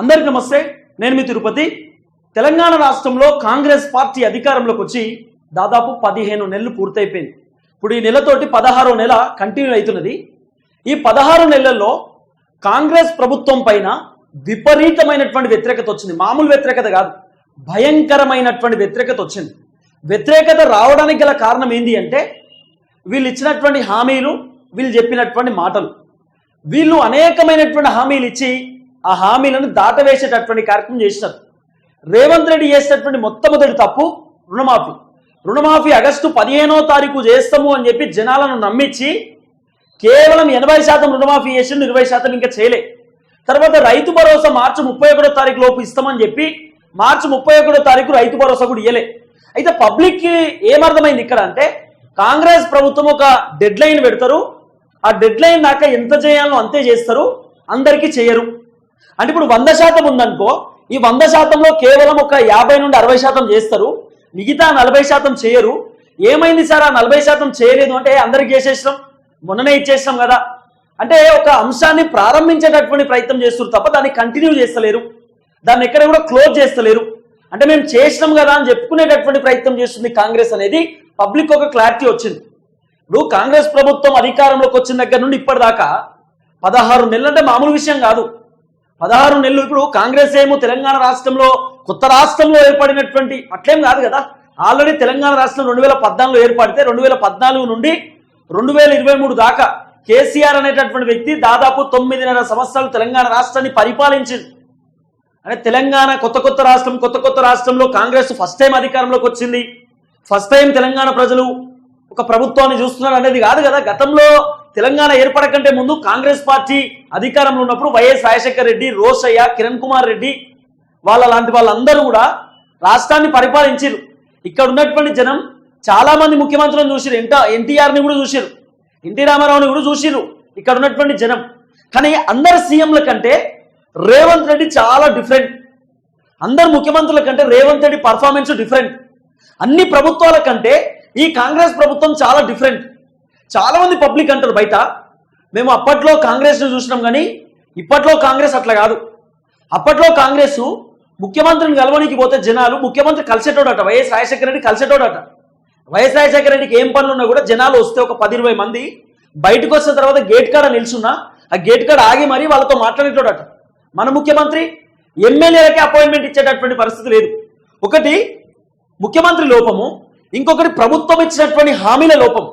అందరికి నమస్తే. నేను మీ తిరుపతి. తెలంగాణ రాష్ట్రంలో కాంగ్రెస్ పార్టీ అధికారంలోకి వచ్చి దాదాపు పదిహేను నెలలు పూర్తయిపోయింది. ఇప్పుడు ఈ నెలతోటి పదహారో నెల కంటిన్యూ అవుతున్నది. ఈ పదహారు నెలల్లో కాంగ్రెస్ ప్రభుత్వం పైన విపరీతమైనటువంటి వ్యతిరేకత వచ్చింది. మామూలు వ్యతిరేకత కాదు. భయంకరమైనటువంటి వ్యతిరేకత వచ్చింది. వ్యతిరేకత రావడానికి గల కారణం ఏంటి అంటే వీళ్ళు ఇచ్చినటువంటి హామీలు వీళ్ళు చెప్పినటువంటి మాటలు. వీళ్ళు అనేకమైనటువంటి హామీలు ఇచ్చి ఆ హామీలను దాటవేసేటటువంటి కార్యక్రమం చేసినారు. రేవంత్ రెడ్డి చేసినటువంటి మొట్టమొదటి తప్పు రుణమాఫీ. రుణమాఫీ ఆగస్టు పదిహేనో తారీఖు చేస్తాము అని చెప్పి జనాలను నమ్మించి కేవలం ఎనభై శాతం రుణమాఫీ చేసి ఇరవై శాతం ఇంకా చేయలే. తర్వాత రైతు భరోసా మార్చి ముప్పై ఒకటో తారీఖు లోపు ఇస్తామని చెప్పి మార్చి ముప్పై ఒకటో తారీఖు రైతు భరోసా కూడా ఇయ్యలే. అయితే పబ్లిక్కి ఏమర్థమైంది ఇక్కడ అంటే కాంగ్రెస్ ప్రభుత్వం ఒక డెడ్ లైన్ పెడతారు. ఆ డెడ్ లైన్ దాకా ఎంత చేయాలో అంతే చేస్తారు. అందరికీ చేయరు. అంటే ఇప్పుడు వంద శాతం ఉందనుకో ఈ వంద శాతంలో కేవలం ఒక యాభై నుండి అరవై శాతం చేస్తారు. మిగతా నలభై శాతం చేయరు. ఏమైంది సార్? ఆ నలభై శాతం చేయలేదు అంటే అందరికి చేసేసినాం. మొన్ననే ఇచ్చేసినాం కదా. అంటే ఒక అంశాన్ని ప్రారంభించేటటువంటి ప్రయత్నం చేస్తారు తప్ప దాన్ని కంటిన్యూ చేస్తలేరు. దాన్ని ఎక్కడ కూడా క్లోజ్ చేస్తలేరు. అంటే మేము చేసినాం కదా అని చెప్పుకునేటటువంటి ప్రయత్నం చేస్తుంది కాంగ్రెస్ అనేది. పబ్లిక్ ఒక క్లారిటీ వచ్చింది. ఇప్పుడు కాంగ్రెస్ ప్రభుత్వం అధికారంలోకి వచ్చిన దగ్గర నుండి ఇప్పటిదాకా పదహారు నెలలు అంటే మామూలు విషయం కాదు. పదహారు నెలలు ఇప్పుడు కాంగ్రెస్ ఏమో తెలంగాణ రాష్ట్రంలో కొత్త రాష్ట్రంలో ఏర్పడినటువంటి అట్లేం కాదు కదా? ఆల్రెడీ తెలంగాణ రాష్ట్రం రెండు వేల పద్నాలుగులో ఏర్పడితే రెండు వేల పద్నాలుగు నుండి రెండు వేల ఇరవై మూడు దాకా కేసీఆర్ అనేటటువంటి వ్యక్తి దాదాపు తొమ్మిదిన్నర సంవత్సరాలు తెలంగాణ రాష్ట్రాన్ని పరిపాలించింది. అంటే తెలంగాణ కొత్త కొత్త రాష్ట్రం కొత్త కొత్త రాష్ట్రంలో కాంగ్రెస్ ఫస్ట్ టైం అధికారంలోకి వచ్చింది. ఫస్ట్ టైం తెలంగాణ ప్రజలు ఒక ప్రభుత్వాన్ని చూస్తున్నారు అనేది కాదు కదా? గతంలో తెలంగాణ ఏర్పడకంటే ముందు కాంగ్రెస్ పార్టీ అధికారంలో ఉన్నప్పుడు వైఎస్ రాజశేఖర రెడ్డి రోసయ్య కిరణ్ కుమార్ రెడ్డి వాళ్ళ లాంటి వాళ్ళందరూ కూడా రాష్ట్రాన్ని పరిపాలించారు ఇక్కడ ఉన్నటువంటి జనం చాలా మంది ముఖ్యమంత్రులను చూసిరు ఎంట ఎన్టీఆర్ని కూడా చూసిరు ఎన్టీ రామారావుని కూడా చూసిరు ఇక్కడ ఉన్నటువంటి జనం. కానీ అందరు సీఎంల కంటే రేవంత్ రెడ్డి చాలా డిఫరెంట్. అందరు ముఖ్యమంత్రుల కంటే రేవంత్ రెడ్డి పర్ఫార్మెన్స్ డిఫరెంట్. అన్ని ప్రభుత్వాల కంటే ఈ కాంగ్రెస్ ప్రభుత్వం చాలా డిఫరెంట్. చాలా మంది పబ్లిక్ అంటారు బయట మేము అప్పట్లో కాంగ్రెస్ను చూసినాం కానీ ఇప్పట్లో కాంగ్రెస్ అట్లా కాదు. అప్పట్లో కాంగ్రెస్ ముఖ్యమంత్రిని కలవడానికి పోతే జనాలు ముఖ్యమంత్రి కలిసేటోడట వైఎస్ రాజశేఖర రెడ్డి కలిసేటోడట. వైఎస్ రాజశేఖర రెడ్డికి ఏం పనులు ఉన్నా కూడా జనాలు వస్తే ఒక పది ఇరవై మంది బయటకు వచ్చిన తర్వాత గేట్ కాడ నిల్చున్నా ఆ గేట్ కాడ ఆగి మరీ వాళ్ళతో మాట్లాడేటోడట. మన ముఖ్యమంత్రి ఎమ్మెల్యేలకే అపాయింట్మెంట్ ఇచ్చేటటువంటి పరిస్థితి లేదు. ఒకటి ముఖ్యమంత్రి లోపము ఇంకొకటి ప్రభుత్వం ఇచ్చినటువంటి హామీల లోపం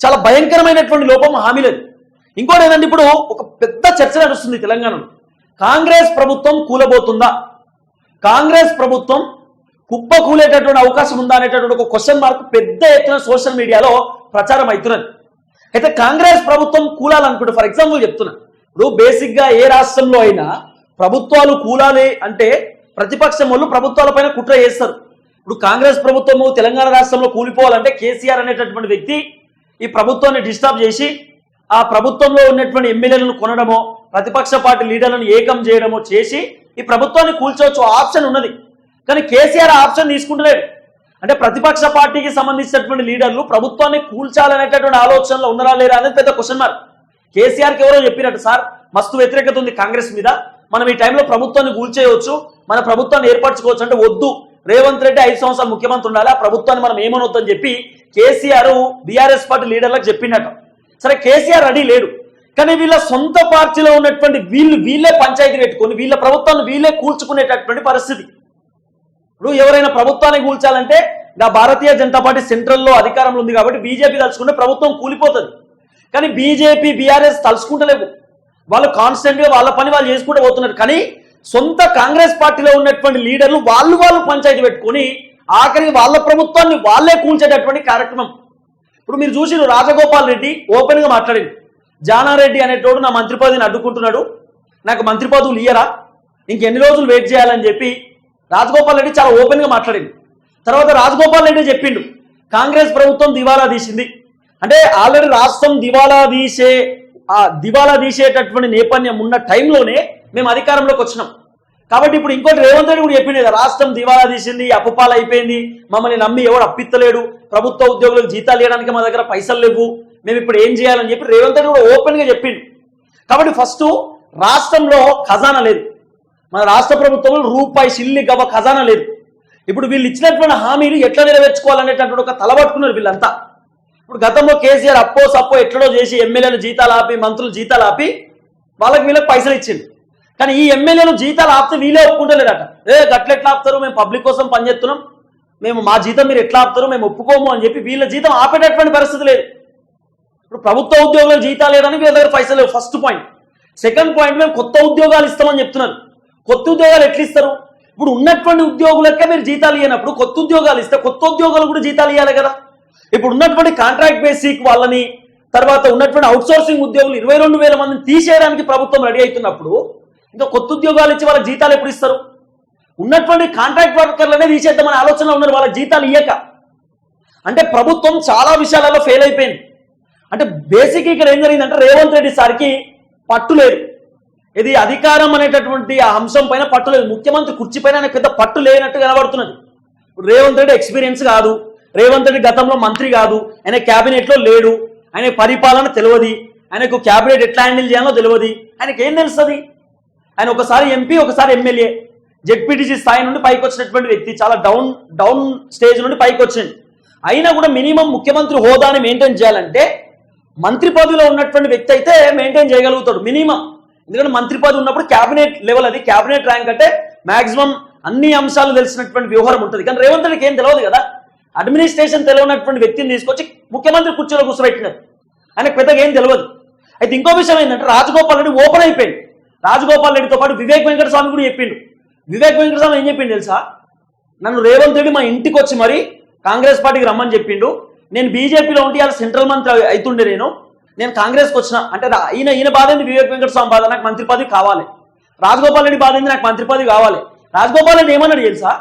చాలా భయంకరమైనటువంటి లోపం హామీలది. ఇంకోటి ఏంటంటే ఇప్పుడు ఒక పెద్ద చర్చ నడుస్తుంది తెలంగాణలో. కాంగ్రెస్ ప్రభుత్వం కూలబోతుందా? కాంగ్రెస్ ప్రభుత్వం కుప్ప కూలేటటువంటి అవకాశం ఉందా అనేటటువంటి ఒక క్వశ్చన్ మార్క్ పెద్ద ఎత్తున సోషల్ మీడియాలో ప్రచారం అవుతున్నది. అయితే కాంగ్రెస్ ప్రభుత్వం కూలాలనుకుంటే ఫర్ ఎగ్జాంపుల్ చెప్తున్నా. ఇప్పుడు బేసిక్గా ఏ రాష్ట్రంలో అయినా ప్రభుత్వాలు కూలాలి అంటే ప్రతిపక్షం వాళ్ళు ప్రభుత్వాలపైన కుట్ర చేస్తారు. ఇప్పుడు కాంగ్రెస్ ప్రభుత్వము తెలంగాణ రాష్ట్రంలో కూలిపోవాలంటే కేసీఆర్ అనేటటువంటి వ్యక్తి ఈ ప్రభుత్వాన్ని డిస్టర్బ్ చేసి ఆ ప్రభుత్వంలో ఉన్నటువంటి ఎమ్మెల్యేలను కొనడమో ప్రతిపక్ష పార్టీ లీడర్లను ఏకం చేయడమో చేసి ఈ ప్రభుత్వాన్ని కూల్చోవచ్చు ఆప్షన్ ఉన్నది. కానీ కేసీఆర్ ఆప్షన్ తీసుకుంటలేడు. అంటే ప్రతిపక్ష పార్టీకి సంబంధించినటువంటి లీడర్లు ప్రభుత్వాన్ని కూల్చాలనేటటువంటి ఆలోచనలో ఉన్నారా లేరా అనేది పెద్ద క్వశ్చన్ మార్క్ కేసీఆర్కి ఎవరో చెప్పినట్టు సార్ మస్తు వ్యతిరేకత ఉంది కాంగ్రెస్ మీద. మనం ఈ టైంలో ప్రభుత్వాన్ని కూల్చేయవచ్చు మన ప్రభుత్వాన్ని ఏర్పరచుకోవచ్చు అంటే వద్దు. రేవంత్ రెడ్డి ఐదు సంవత్సరాలు ముఖ్యమంత్రి ఉండాలి? ఆ ప్రభుత్వాన్ని మనం ఏమనొద్దని చెప్పి కేసీఆర్ బీఆర్ఎస్ పార్టీ లీడర్లకు చెప్పినట్టు సరే కేసీఆర్ రెడీ లేడు. కానీ వీళ్ళ సొంత పార్టీలో ఉన్నటువంటి వీళ్ళు వీళ్ళే పంచాయతీ పెట్టుకొని వీళ్ళ ప్రభుత్వాన్ని వీళ్ళే కూల్చుకునేటటువంటి పరిస్థితి. ఇప్పుడు ఎవరైనా ప్రభుత్వాన్ని కూల్చాలంటే నా భారతీయ జనతా పార్టీ సెంట్రల్లో అధికారంలో ఉంది కాబట్టి బీజేపీ తలుచుకుంటే ప్రభుత్వం కూలిపోతుంది. కానీ బీజేపీ బీఆర్ఎస్ తలుచుకుంటలేవు. వాళ్ళు కాన్స్టెంట్గా వాళ్ళ పని వాళ్ళు చేసుకుంటూ పోతున్నారు. కానీ సొంత కాంగ్రెస్ పార్టీలో ఉన్నటువంటి లీడర్లు వాళ్ళు వాళ్ళు పంచాయతీ పెట్టుకొని ఆఖరి వాళ్ళ ప్రభుత్వాన్ని వాళ్ళే కూల్చేటటువంటి కార్యక్రమం. ఇప్పుడు మీరు చూసిన రాజగోపాల్ రెడ్డి ఓపెన్గా మాట్లాడింది. జానారెడ్డి అనేటోడు నా మంత్రి పదవిని అడ్డుకుంటున్నాడు. నాకు మంత్రి పదవులు ఇయ్యరా? ఇంకెన్ని రోజులు వెయిట్ చేయాలని చెప్పి రాజగోపాల్ రెడ్డి చాలా ఓపెన్గా మాట్లాడింది. తర్వాత రాజగోపాల్ రెడ్డి చెప్పిండు కాంగ్రెస్ ప్రభుత్వం దివాలా తీసింది. అంటే ఆల్రెడీ రాష్ట్రం దివాలా తీసే ఆ దివాలా తీసేటటువంటి నేపథ్యం ఉన్న టైంలోనే మేము అధికారంలోకి వచ్చినాం. కాబట్టి ఇప్పుడు ఇంకోటి రేవంత్ రెడ్డి కూడా చెప్పింది రాష్ట్రం దివాలా తీసింది అప్పుపాలు అయిపోయింది మమ్మల్ని నమ్మి ఎవడు అప్పిత్తలేడు ప్రభుత్వ ఉద్యోగులకు జీతాలు ఇవ్వడానికి మా దగ్గర పైసలు లేవు మేము ఇప్పుడు ఏం చేయాలని చెప్పి రేవంత్ రెడ్డి కూడా ఓపెన్గా చెప్పిండు. కాబట్టి ఫస్ట్ రాష్ట్రంలో ఖజానా లేదు. మన రాష్ట్ర ప్రభుత్వంలో రూపాయి సిల్లి గవ ఖజానా లేదు. ఇప్పుడు వీళ్ళు ఇచ్చినటువంటి హామీలు ఎట్లా నెరవేర్చుకోవాలనేటటువంటి ఒక తలబట్టుకున్నారు వీళ్ళంతా. ఇప్పుడు గతంలో కేసీఆర్ అప్పో సప్పో ఎట్లడో చేసి ఎమ్మెల్యేలు జీతాలు ఆపి మంత్రులు జీతాలు ఆపి వాళ్ళకి వీళ్ళకి పైసలు ఇచ్చింది కానీ ఈ ఎమ్మెల్యేలు జీతాలు ఆపితే వీళ్ళే ఒప్పుకుంటలేరట. ఏ గట్ల ఎట్లా ఆపుతారు? మేము పబ్లిక్ కోసం పనిచేస్తున్నాం మేము మా జీతం మీరు ఎట్లా ఆపుతారు? మేము ఒప్పుకోము అని చెప్పి వీళ్ళ జీతం ఆపేటటువంటి పరిస్థితి లేదు. ఇప్పుడు ప్రభుత్వ ఉద్యోగులకు జీతాలు లేదని వీళ్ళ దగ్గర పైసలు లేవు. ఫస్ట్ పాయింట్ సెకండ్ పాయింట్ మేము కొత్త ఉద్యోగాలు ఇస్తామని చెప్తున్నారు. కొత్త ఉద్యోగాలు ఎట్లా ఇస్తారు? ఇప్పుడు ఉన్నటువంటి ఉద్యోగులకే మీరు జీతాలు ఇవ్వనప్పుడు కొత్త ఉద్యోగాలు ఇస్తే కొత్త ఉద్యోగాలు కూడా జీతాలు ఇవ్వాలి కదా. ఇప్పుడు ఉన్నటువంటి కాంట్రాక్ట్ బేసిక్ వాళ్ళని తర్వాత ఉన్నటువంటి అవుట్సోర్సింగ్ ఉద్యోగులు ఇరవై రెండు వేల మందిని తీసేయడానికి ప్రభుత్వం రెడీ అవుతున్నప్పుడు ఇంకా కొత్త ఉద్యోగాలు ఇచ్చి వాళ్ళ జీతాలు ఎప్పుడు ఇస్తారు? ఉన్నటువంటి కాంట్రాక్ట్ వర్కర్లనే తీసేద్దామని ఆలోచన ఉన్నారు వాళ్ళ జీతాలు ఇయ్యక. అంటే ప్రభుత్వం చాలా విషయాలలో ఫెయిల్ అయిపోయింది. అంటే బేసిక్ ఇక్కడ ఏం జరిగిందంటే రేవంత్ రెడ్డి సార్కి పట్టు లేదు. ఇది అధికారం అనేటటువంటి ఆ అంశం పైన పట్టు లేదు. ముఖ్యమంత్రి కుర్చీ పైన పెద్ద పట్టు లేనట్టు కనబడుతున్నది. ఇప్పుడు రేవంత్ రెడ్డి ఎక్స్పీరియన్స్ కాదు. రేవంత్ రెడ్డి గతంలో మంత్రి కాదు. ఆయన క్యాబినెట్లో లేడు. ఆయన పరిపాలన తెలియదు. ఆయనకు క్యాబినెట్ ఎట్లా హ్యాండిల్ చేయాలో తెలియదు. ఆయనకి ఏం తెలుస్తుంది? ఆయన ఒకసారి ఎంపీ ఒకసారి ఎమ్మెల్యే జెడ్పీటీసీ స్థాయి నుండి పైకి వచ్చినటువంటి వ్యక్తి చాలా డౌన్ డౌన్ స్టేజ్ నుండి పైకి వచ్చింది అయినా కూడా మినిమం ముఖ్యమంత్రి హోదాని మెయింటైన్ చేయాలంటే మంత్రి పదవిలో ఉన్నటువంటి వ్యక్తి అయితే మెయింటైన్ చేయగలుగుతాడు మినిమం. ఎందుకంటే మంత్రి పదవి ఉన్నప్పుడు క్యాబినెట్ లెవెల్ అది క్యాబినెట్ ర్యాంక్ అంటే మాక్సిమం అన్ని అంశాలు తెలిసినటువంటి వ్యవహారం ఉంటుంది. కానీ రేవంత్ రెడ్డికి ఏం తెలియదు కదా? అడ్మినిస్ట్రేషన్ తెలియనటువంటి వ్యక్తిని తీసుకొచ్చి ముఖ్యమంత్రి కుర్చీలో కూర్చోబెట్టినారు. ఆయనకు పెద్దగా ఏం తెలియదు అయితే ఇంకో విషయం ఏంటంటే రాజగోపాల్ రెడ్డి ఓపెన్ అయిపోయింది రాజగోపాల్ రెడ్డితో పాటు వివేక్ వెంకటస్వామి కూడా చెప్పిండు. వివేక్ వెంకటస్వామి ఏం చెప్పిండు తెలుసా? నన్ను రేవంత్ రెడ్డి మా ఇంటికి వచ్చి మరి కాంగ్రెస్ పార్టీకి రమ్మని చెప్పిండు. నేను బీజేపీలో ఉంటే ఇలా సెంట్రల్ మంత్రి అవుతుండే నేను. నేను కాంగ్రెస్కి వచ్చిన అంటే ఈయన ఈయన బాధ ఏంది? వివేక్ వెంకటస్వామి బాధ నాకు మంత్రి పదవి కావాలి. రాజగోపాల్ రెడ్డి బాధ ఏంది? నాకు మంత్రి పదవి కావాలి. రాజగోపాల్ రెడ్డి ఏమన్నాడు తెలుసా?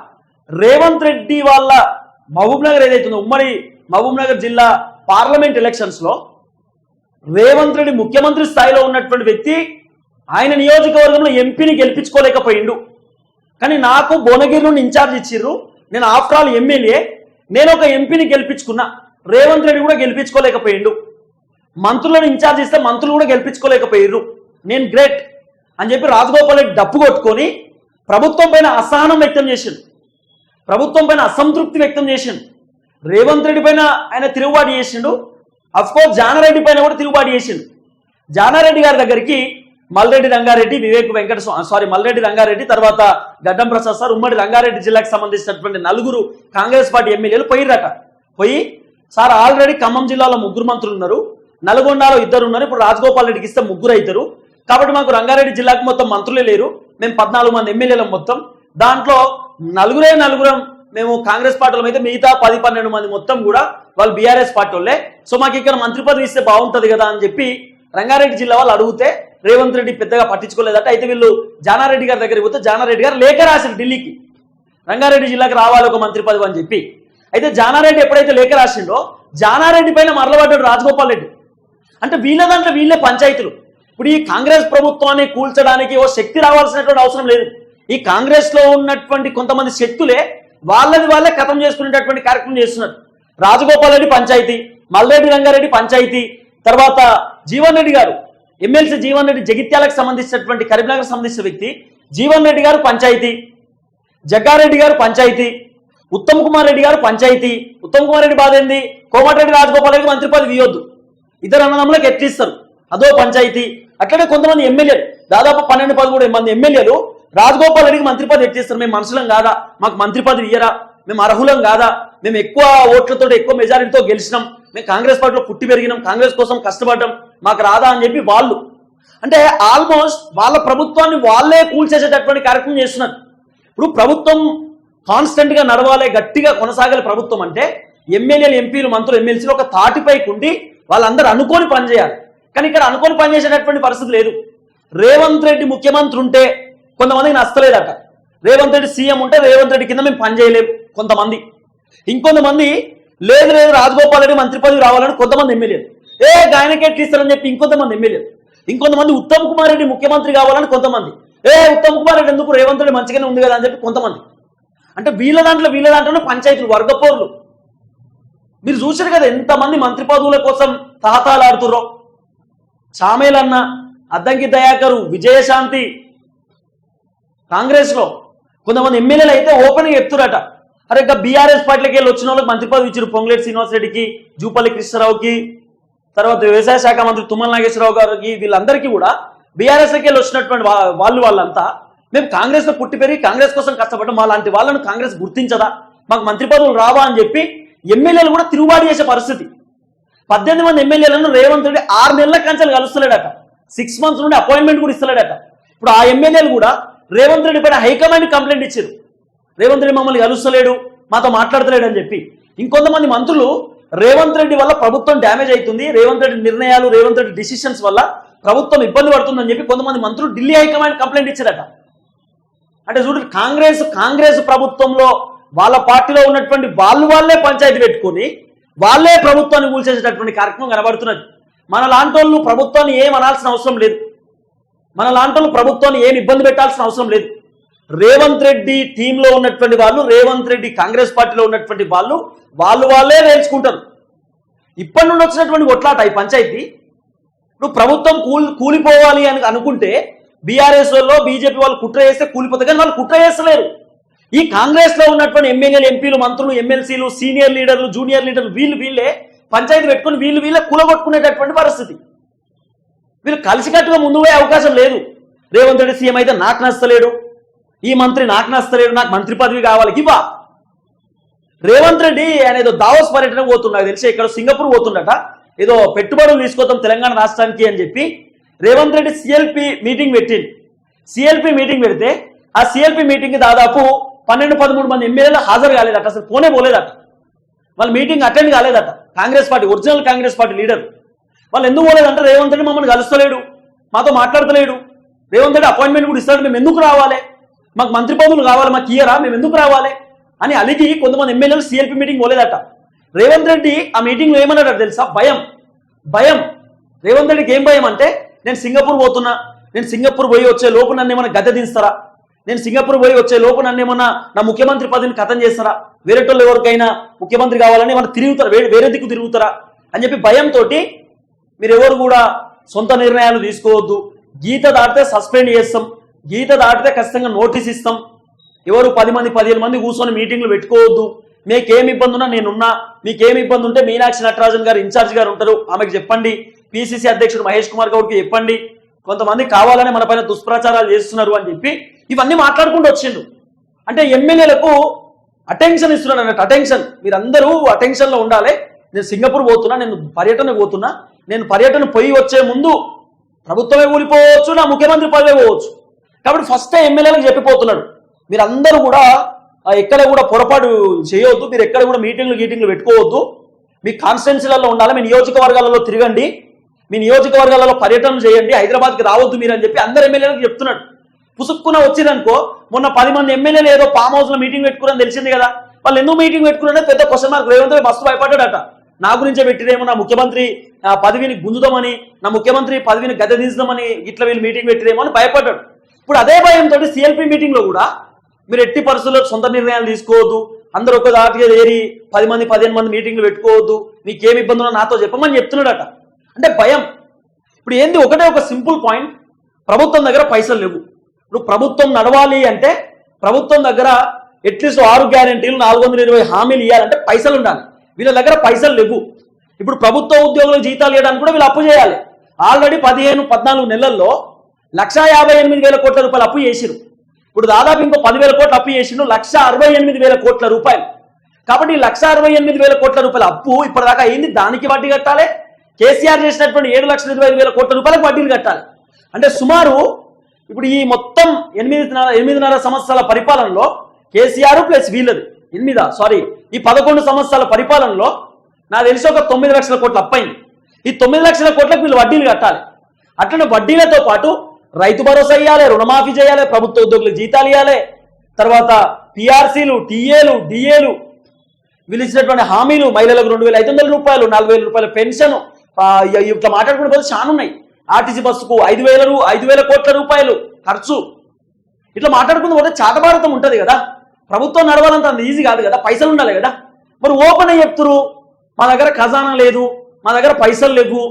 రేవంత్ రెడ్డి వాళ్ళ మహబూబ్ నగర్ ఏదైతుందో ఉమ్మడి మహబూబ్ నగర్ జిల్లా పార్లమెంట్ ఎలక్షన్స్లో రేవంత్ రెడ్డి ముఖ్యమంత్రి స్థాయిలో ఉన్నటువంటి వ్యక్తి ఆయన నియోజకవర్గంలో ఎంపీని గెలిపించుకోలేకపోయిండు. కానీ నాకు భువనగిరి నుండి ఇన్ఛార్జ్ ఇచ్చిర్రు. నేను ఆఫ్టర్ ఆల్ ఎమ్మెల్యే. నేను ఒక ఎంపీని గెలిపించుకున్నా. రేవంత్ రెడ్డి కూడా గెలిపించుకోలేకపోయిండు. మంత్రులను ఇన్ఛార్జ్ ఇస్తే మంత్రులు కూడా గెలిపించుకోలేకపోయారు నేను గ్రేట్ అని చెప్పి రాజగోపాల్ రెడ్డి డప్పు కొట్టుకొని ప్రభుత్వం పైన అసహనం వ్యక్తం చేసిండు. ప్రభుత్వం పైన అసంతృప్తి వ్యక్తం చేసిండు. రేవంత్ రెడ్డి పైన ఆయన తిరుగుబాటు చేసిండు. అఫ్కోర్స్ జానారెడ్డి పైన కూడా తిరుగుబాటు చేసిండు. జానారెడ్డి గారి దగ్గరికి మల్రెడ్డి రంగారెడ్డి వివేక్ వెంకట సారీ మల్రెడ్డి రంగారెడ్డి తర్వాత గడ్డం ప్రసాద్ సార్ ఉమ్మడి రంగారెడ్డి జిల్లాకు సంబంధించినటువంటి నలుగురు కాంగ్రెస్ పార్టీ ఎమ్మెల్యేలు పోయిరట పోయి సార్ ఆల్రెడీ ఖమ్మం జిల్లాలో ముగ్గురు మంత్రులు ఉన్నారు. నల్గొండలో ఇద్దరు ఉన్నారు. ఇప్పుడు రాజగోపాల్ రెడ్డికి ఇస్తే ముగ్గురు అవుతారు కాబట్టి మాకు రంగారెడ్డి జిల్లాకు మొత్తం మంత్రులే లేరు. మేము పద్నాలుగు మంది ఎమ్మెల్యేలం మొత్తం. దాంట్లో నలుగురే నలుగురం మేము కాంగ్రెస్ పార్టీలో అయితే మిగతా పది పన్నెండు మంది మొత్తం కూడా వాళ్ళు బీఆర్ఎస్ పార్టీ వాళ్ళే. సో మాకు ఇక్కడ మంత్రి పదవి ఇస్తే బాగుంటది కదా అని చెప్పి రంగారెడ్డి జిల్లా వాళ్ళు అడిగితే రేవంత్ రెడ్డి పెద్దగా పట్టించుకోలేదట. అయితే వీళ్ళు జానారెడ్డి గారి దగ్గరికి పోతే జానారెడ్డి గారు లేఖ రాశారు ఢిల్లీకి. రంగారెడ్డి జిల్లాకు రావాలి ఒక మంత్రి పదవి అని చెప్పి. అయితే జానారెడ్డి ఎప్పుడైతే లేఖ రాసిండో జానారెడ్డి పైన మరలబడ్డాడు రాజగోపాల్ రెడ్డి. అంటే వీళ్ళ దాంట్లో వీళ్ళే పంచాయతీలు. ఇప్పుడు ఈ కాంగ్రెస్ ప్రభుత్వాన్ని కూల్చడానికి ఓ శక్తి రావాల్సినటువంటి అవసరం లేదు. ఈ కాంగ్రెస్లో ఉన్నటువంటి కొంతమంది శక్తులే వాళ్ళది వాళ్ళే కథం చేసుకునేటటువంటి కార్యక్రమం చేస్తున్నారు. రాజగోపాల్ రెడ్డి పంచాయతీ మల్రెడ్డి రంగారెడ్డి పంచాయతీ తర్వాత జీవన్ రెడ్డి గారు. ఎమ్మెల్సీ జీవన్ రెడ్డి జగిత్యాలకు సంబంధించినటువంటి కరీంనగర్ సంబంధించిన వ్యక్తి జీవన్ రెడ్డి గారు పంచాయతీ జగ్గారెడ్డి గారు పంచాయతీ ఉత్తమ్ కుమార్ రెడ్డి గారు పంచాయతీ. ఉత్తమ్ కుమార్ రెడ్డి బాధ ఏంది? కోమటిరెడ్డి రాజగోపాల్ రెడ్డి మంత్రి పదవి ఇవ్వద్దు. ఇద్దరు అన్నదమ్ములకు ఎట్లిస్తారు అదో పంచాయతీ. అట్లనే కొంతమంది ఎమ్మెల్యేలు దాదాపు పన్నెండు పదమూడు మంది ఎమ్మెల్యేలు రాజగోపాల్ రెడ్డికి మంత్రి పదవి ఎట్లిస్తారు మేము మనుషులం కాదా? మాకు మంత్రి పదవి ఇయ్యరా? మేము అర్హులం కాదా? మేము ఎక్కువ ఓట్లతో ఎక్కువ మెజారిటీతో గెలిచినాం. మేము కాంగ్రెస్ పార్టీలో పుట్టి పెరిగినాం కాంగ్రెస్ కోసం కష్టపడ్డాం మాకు రాదా అని చెప్పి వాళ్ళు. అంటే ఆల్మోస్ట్ వాళ్ళ ప్రభుత్వాన్ని వాళ్ళే కూల్చేసేటటువంటి కార్యక్రమం చేస్తున్నారు. ఇప్పుడు ప్రభుత్వం కాన్స్టెంట్గా నడవాలి గట్టిగా కొనసాగాలి ప్రభుత్వం అంటే ఎమ్మెల్యేలు ఎంపీలు మంత్రులు ఎమ్మెల్సీలు ఒక తాటిపై కుండి వాళ్ళందరూ అనుకోని పనిచేయాలి. కానీ ఇక్కడ అనుకోని పనిచేసేటటువంటి పరిస్థితి లేదు. రేవంత్ రెడ్డి ముఖ్యమంత్రి ఉంటే కొంతమందికి నచ్చలేదట. రేవంత్ రెడ్డి సీఎం ఉంటే రేవంత్ రెడ్డి కింద మేము పనిచేయలేము కొంతమంది. ఇంకొంతమంది లేదు లేదు రాజగోపాల్ రెడ్డి మంత్రి పదవి రావాలని కొంతమంది ఎమ్మెల్యేలు. ఏ గాయనకి ఎట్లు ఇస్తారని చెప్పి ఇంకొంతమంది ఎమ్మెల్యేలు. ఇంకొంతమంది ఉత్తమ్ కుమార్ రెడ్డి ముఖ్యమంత్రి కావాలని కొంతమంది. ఏ ఉత్తమ్ కుమార్ రెడ్డి ఎందుకు? రేవంత్ రెడ్డి మంచిగానే ఉంది కదా అని చెప్పి కొంతమంది. అంటే వీళ్ళ దాంట్లో వీళ్ళ దాంట్లోనే పంచాయతీలు వర్గపోర్లు. మీరు చూసారు కదా ఎంతమంది మంత్రి పదవుల కోసం తాతాలాడుతుర్రో చామేలన్న అద్దంకి దయాకరు విజయశాంతి కాంగ్రెస్లో కొంతమంది ఎమ్మెల్యేలు అయితే ఓపెన్గా చెప్తురట అరే ఇంకా బీఆర్ఎస్ పార్టీలకి వెళ్ళి వచ్చిన వాళ్ళకి మంత్రి పదవి ఇచ్చారు పొంగులేటి శ్రీనివాస్ రెడ్డికి జూపల్లి కృష్ణారావుకి తర్వాత వ్యవసాయ శాఖ మంత్రి తుమ్మల నాగేశ్వరరావు గారికి వీళ్ళందరికీ కూడా బీఆర్ఎస్కి వెళ్ళి వచ్చినటువంటి వాళ్ళు వాళ్ళంతా మేము కాంగ్రెస్లో పుట్టి పెరిగి కాంగ్రెస్ కోసం కష్టపడడం మా లాంటి వాళ్ళను కాంగ్రెస్ గుర్తించదా? మాకు మంత్రి పదవులు రావా అని చెప్పి ఎమ్మెల్యేలు కూడా తిరుగుబాటు చేసే పరిస్థితి. పద్దెనిమిది మంది ఎమ్మెల్యేలను రేవంత్ రెడ్డి ఆరు నెలల కంచెలు కలుస్తలేడట. సిక్స్ మంత్స్ నుండి అపాయింట్మెంట్ కూడా ఇస్తలేడట. ఇప్పుడు ఆ ఎమ్మెల్యేలు కూడా రేవంత్ రెడ్డి పైన హైకమాండ్ కంప్లైంట్ ఇచ్చారు. రేవంత్ రెడ్డి మమ్మల్ని కలుస్తలేడు మాతో మాట్లాడతలేడు అని చెప్పి. ఇంకొంతమంది మంత్రులు రేవంత్ రెడ్డి వల్ల ప్రభుత్వం డ్యామేజ్ అవుతుంది రేవంత్ రెడ్డి నిర్ణయాలు రేవంత్ రెడ్డి డిసిషన్స్ వల్ల ప్రభుత్వం ఇబ్బంది పడుతుందని చెప్పి కొంతమంది మంత్రులు ఢిల్లీ హైకమాండ్ కంప్లైంట్ ఇచ్చారట. అంటే చూడండి కాంగ్రెస్ కాంగ్రెస్ ప్రభుత్వంలో వాళ్ళ పార్టీలో ఉన్నటువంటి వాళ్ళు వాళ్ళే పంచాయతీ పెట్టుకొని వాళ్ళే ప్రభుత్వాన్ని కూల్చేసేటటువంటి కార్యక్రమం కనబడుతున్నది. మన లాంటి ప్రభుత్వాన్ని ఏం అనాల్సిన అవసరం లేదు. మన లాంటి ప్రభుత్వాన్ని ఏం ఇబ్బంది పెట్టాల్సిన అవసరం లేదు. రేవంత్ రెడ్డి టీంలో ఉన్నటువంటి వాళ్ళు రేవంత్ రెడ్డి కాంగ్రెస్ పార్టీలో ఉన్నటువంటి వాళ్ళు వాళ్ళు వాళ్ళే నేర్చుకుంటారు ఇప్పటి నుండి వచ్చినటువంటి కొట్లాట ఈ పంచాయతీ ఇప్పుడు ప్రభుత్వం కూలి కూలిపోవాలి అని అనుకుంటే బీఆర్ఎస్ బీజేపీ వాళ్ళు కుట్ర చేస్తే కూలిపోతారు కానీ వాళ్ళు కుట్ర చేస్తలేరు. ఈ కాంగ్రెస్లో ఉన్నటువంటి ఎమ్మెల్యేలు ఎంపీలు మంత్రులు ఎమ్మెల్సీలు సీనియర్ లీడర్లు జూనియర్ లీడర్లు వీళ్ళు వీళ్ళే పంచాయతీ పెట్టుకొని వీళ్ళు వీళ్ళే కూలగొట్టుకునేటటువంటి పరిస్థితి. వీళ్ళు కలిసికట్టుగా ముందు పోయే అవకాశం లేదు. రేవంత్ రెడ్డి సీఎం అయితే నాకు నచ్చలేడు. ఈ మంత్రి నాకు నచ్చలేడు నాకు మంత్రి పదవి కావాలి ఇవ్వా. రేవంత్ రెడ్డి ఆయన ఏదో దావోస్ పర్యటన పోతున్నా తెలిసి ఇక్కడ సింగపూర్ పోతుండట. ఏదో పెట్టుబడులు తీసుకొద్దాం తెలంగాణ రాష్ట్రానికి అని చెప్పి రేవంత్ రెడ్డి సిఎల్పి మీటింగ్ పెట్టింది సిఎల్పి మీటింగ్ పెడితే ఆ సిఎల్పి మీటింగ్కి దాదాపు పన్నెండు పదమూడు మంది ఎమ్మెల్యేలు హాజరు కాలేదట అసలు పోనే పోలేదట. వాళ్ళు meeting attend కాలేదట. Congress party original Congress party leader. వాళ్ళు ఎందుకు పోలేదంటే రేవంత్ రెడ్డి మమ్మల్ని కలుస్తలేడు మాతో మాట్లాడతలేడు. రేవంత్ రెడ్డి అపాయింట్మెంట్ కూడా ఇస్తాడు మేము ఎందుకు రావాలి? మాకు మంత్రి పదవులు కావాలి మాకు ఇయ్యరా మేము ఎందుకు రావాలి? అని అలిగి కొంతమంది ఎమ్మెల్యేలు సిఎల్పి మీటింగ్ పోలేదట. రేవంత్ రెడ్డి ఆ మీటింగ్లో ఏమన్నాడు తెలుసా? భయం. భయం. రేవంత్ రెడ్డికి ఏం భయం అంటే నేను సింగపూర్ పోతున్నా నేను సింగపూర్ పోయి వచ్చే లోపు నన్ను ఏమైనా గద్దె దింస్తారా నేను సింగపూర్ పోయి వచ్చే లోపు నన్ను ఏమన్నా నా ముఖ్యమంత్రి పదవిని కథం చేస్తారా? వేరేటోళ్ళు ఎవరికైనా ముఖ్యమంత్రి కావాలని ఏమన్నా తిరుగుతారా? వేరే వేరే దిక్కు తిరుగుతారా? అని చెప్పి భయంతో మీరు ఎవరు కూడా సొంత నిర్ణయాలు తీసుకోవద్దు. గీత దాటితే సస్పెండ్ చేస్తాం. గీత దాటితే ఖచ్చితంగా నోటీస్ ఇస్తాం. ఎవరు పది మంది పదిహేను మంది కూర్చొని మీటింగ్లు పెట్టుకోవద్దు. మీకేమి ఇబ్బంది ఉన్నా నేనున్నా. మీకేమి ఇబ్బంది ఉంటే మీనాక్షి నటరాజన్ గారు ఇన్ఛార్జ్ గారు ఉంటారు. ఆమెకు చెప్పండి. పిసిసి అధ్యక్షుడు మహేష్ కుమార్ గౌడ్కి చెప్పండి. కొంతమంది కావాలని మన పైన దుష్ప్రచారాలు చేస్తున్నారు అని చెప్పి ఇవన్నీ మాట్లాడుకుంటూ వచ్చిండు అంటే ఎమ్మెల్యేలకు అటెన్షన్ ఇస్తున్నాడు అన్నట్టు. అటెన్షన్. మీరందరూ అటెన్షన్లో ఉండాలి. నేను సింగపూర్ పోతున్నా నేను పర్యటన పోతున్నా. నేను పర్యటన పోయి వచ్చే ముందు ప్రభుత్వమే ఊడిపోవచ్చు నా ముఖ్యమంత్రి పదవే పోవచ్చు. కాబట్టి ఫస్ట్ ఎమ్మెల్యేలకు చెప్పిపోతున్నాడు. మీరందరూ కూడా ఎక్కడ కూడా పొరపాటు చేయవద్దు మీరు ఎక్కడ కూడా మీటింగ్లు గీటింగ్లు పెట్టుకోవద్దు. మీ కాన్స్టిట్యున్సీలలో ఉండాలి. మీ నియోజకవర్గాలలో తిరగండి. మీ నియోజకవర్గాలలో పర్యటన చేయండి. హైదరాబాద్కి రావద్దు మీరు అని చెప్పి అందరు ఎమ్మెల్యేలకు చెప్తున్నాడు. పుసుక్కున వచ్చిందనుకో మొన్న పది మంది ఎమ్మెల్యేలు ఏదో ఫామ్ హౌస్లో మీటింగ్ పెట్టుకున్నారని తెలిసింది కదా. వాళ్ళు ఎందుకు మీటింగ్ పెట్టుకున్నారో పెద్ద క్వశ్చన్ మార్క్ రేవంత్ రెడ్డి మస్తు భయపడ్డాడట. నా గురించే పెట్టిరేమో నా ముఖ్యమంత్రి ఆ, పదవిని గుంజుదామని నా ముఖ్యమంత్రి పదవిని గద్దె దించుదామని ఇట్లా వీళ్ళు మీటింగ్ పెట్టిరేమో అని భయపడ్డాడు. ఇప్పుడు అదే భయంతో సిఎల్పి మీటింగ్లో కూడా మీరు ఎట్టి పరిస్థితుల్లో సొంత నిర్ణయాలు తీసుకోవద్దు. అందరూ ఒక దాటిగా ఏరి పది మంది పదిహేను మంది మీటింగ్లు పెట్టుకోవద్దు. నీకేమి ఇబ్బంది ఉన్నా నాతో చెప్పమని చెప్తున్నాడట. అంటే భయం. ఇప్పుడు ఏంది? ఒకటే ఒక సింపుల్ పాయింట్. ప్రభుత్వం దగ్గర పైసలు లేవు. ఇప్పుడు ప్రభుత్వం నడవాలి అంటే ప్రభుత్వం దగ్గర అట్లీస్ట్ ఆరు గ్యారెంటీలు నాలుగు వందల ఇరవై హామీలు ఇవ్వాలంటే పైసలు ఉండాలి. వీళ్ళ దగ్గర పైసలు లేవు. ఇప్పుడు ప్రభుత్వ ఉద్యోగులకు జీతాలు ఇవ్వడానికి కూడా వీళ్ళు అప్పు చేయాలి. ఆల్రెడీ పదిహేను పద్నాలుగు నెలల్లో లక్షా యాభై ఎనిమిది వేల కోట్ల రూపాయలు అప్పు చేసిరు ఇప్పుడు దాదాపు ఇంకో పదివేల కోట్లు అప్పు చేసిండు లక్ష అరవై ఎనిమిది వేల కోట్ల రూపాయలు. కాబట్టి లక్ష అరవై ఎనిమిది వేల కోట్ల రూపాయల అప్పు ఇప్పటిదాకా అయింది. దానికి వడ్డీ కట్టాలి. కేసీఆర్ చేసినటువంటి ఏడు లక్షల ఇరవై ఐదు వేల కోట్ల రూపాయలకు వడ్డీలు కట్టాలి. అంటే సుమారు ఇప్పుడు ఈ మొత్తం ఎనిమిది ఎనిమిదిన్నర సంవత్సరాల పరిపాలనలో కేసీఆర్ ప్లస్ వీళ్ళది. ఎనిమిదా? సారీ. ఈ పదకొండు సంవత్సరాల పరిపాలనలో నాకు తెలిసి ఒక తొమ్మిది లక్షల కోట్ల అప్పైంది ఈ తొమ్మిది లక్షల కోట్లకు వీళ్ళు వడ్డీలు కట్టాలి. అట్లనే వడ్డీలతో పాటు రైతు భరోసా ఇవ్వాలి రుణమాఫీ చేయాలి ప్రభుత్వ ఉద్యోగులకు జీతాలు ఇవ్వాలి తర్వాత పిఆర్సీలు టీఏలు డిఏలు వీళ్ళు హామీలు మహిళలకు రెండు వేల ఐదు వందల రూపాయలు నాలుగు వేల రూపాయల పెన్షన్. ఇట్లా మాట్లాడుకునే బదులు చాలా ఉన్నాయి. ఆర్టీసీ బస్సుకు ఐదు వేల ఐదు వేల కోట్ల రూపాయలు ఖర్చు. ఇట్లా మాట్లాడుకుంటూ పోతే చాటభారతం ఉంటుంది కదా. ప్రభుత్వం నడవాలంత అంత ఈజీ కాదు కదా పైసలు ఉండాలి కదా. మరి ఓపెన్ అయ్యి చెప్తురు మా దగ్గర ఖజానా లేదు మా దగ్గర పైసలు లేవు.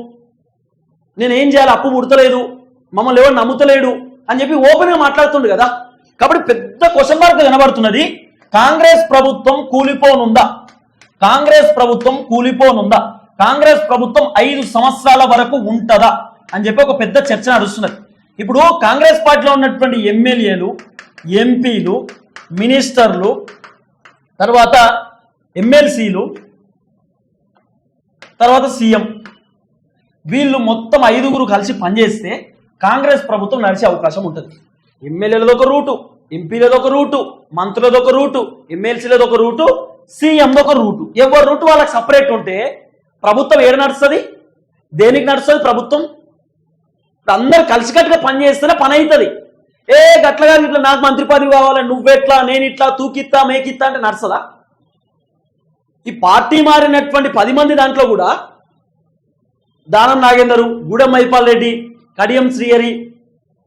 నేను ఏం చేయాలి? అప్పు ముడతలేదు. మమ్మల్ని ఎవరు నమ్ముతలేడు అని చెప్పి ఓపెన్గా మాట్లాడుతుండు కదా. కాబట్టి పెద్ద క్వశ్చన్ మార్క్ కనబడుతున్నది. కాంగ్రెస్ ప్రభుత్వం కూలిపోనుందా? కాంగ్రెస్ ప్రభుత్వం కూలిపోనుందా? కాంగ్రెస్ ప్రభుత్వం ఐదు సంవత్సరాల వరకు ఉంటదా? అని చెప్పి ఒక పెద్ద చర్చ నడుస్తున్నది. ఇప్పుడు కాంగ్రెస్ పార్టీలో ఉన్నటువంటి ఎమ్మెల్యేలు ఎంపీలు మినిస్టర్లు తర్వాత ఎమ్మెల్సీలు తర్వాత సీఎం వీళ్ళు మొత్తం ఐదుగురు కలిసి పనిచేస్తే కాంగ్రెస్ ప్రభుత్వం నడిచే అవకాశం ఉంటుంది. ఎమ్మెల్యేలది ఒక రూటు ఎంపీలది ఒక రూటు మంత్రులది ఒక రూటు ఎమ్మెల్సీలది ఒక రూటు సీఎంది ఒక రూటు. ఎవరి రూటు వాళ్ళకి సపరేట్ ఉంటే ప్రభుత్వం ఏడు నడుస్తుంది? దేనికి నడుస్తుంది ప్రభుత్వం? అందరు కలిసికట్టుగా పని చేస్తేనే పని అవుతుంది ఏ గట్లగా ఇట్లా నాకు మంత్రి పదవి కావాలి నువ్వెట్లా నేను ఇట్లా తూకిత్తా మేకిత్తా అంటే నడుస్తుందా? ఈ పార్టీ మారినటువంటి పది మంది దాంట్లో కూడా దానం నాగేందరు గూడెం మైపాల్ రెడ్డి కడియం శ్రీహరి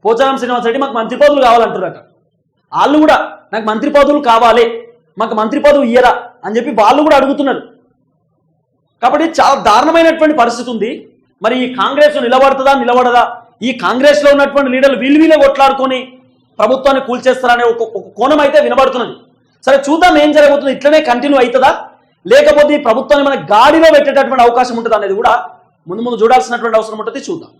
పోచారం శ్రీనివాస రెడ్డి మాకు మంత్రి పదవులు కావాలంటున్నారట. వాళ్ళు కూడా నాకు మంత్రి పదవులు కావాలి మాకు మంత్రి పదవి ఇయ్యరా అని చెప్పి వాళ్ళు కూడా అడుగుతున్నారు. కాబట్టి చాలా దారుణమైనటువంటి పరిస్థితి ఉంది. మరి ఈ కాంగ్రెస్ నిలబడుతుందా నిలబడదా? ఈ కాంగ్రెస్లో ఉన్నటువంటి లీడర్లు వీళ్ళు వీళ్ళే కొట్లాడుకొని ప్రభుత్వాన్ని కూల్చేస్తారనే ఒక ఒక కోణం అయితే వినబడుతున్నది. సరే చూద్దాం ఏం జరగబోతుంది. ఇట్లనే కంటిన్యూ అవుతుందా? లేకపోతే ఈ ప్రభుత్వాన్ని మన గాడిలో పెట్టేటటువంటి అవకాశం ఉంటుంది అనేది కూడా ముందు ముందు చూడాల్సినటువంటి అవసరం ఉంటుంది. చూద్దాం.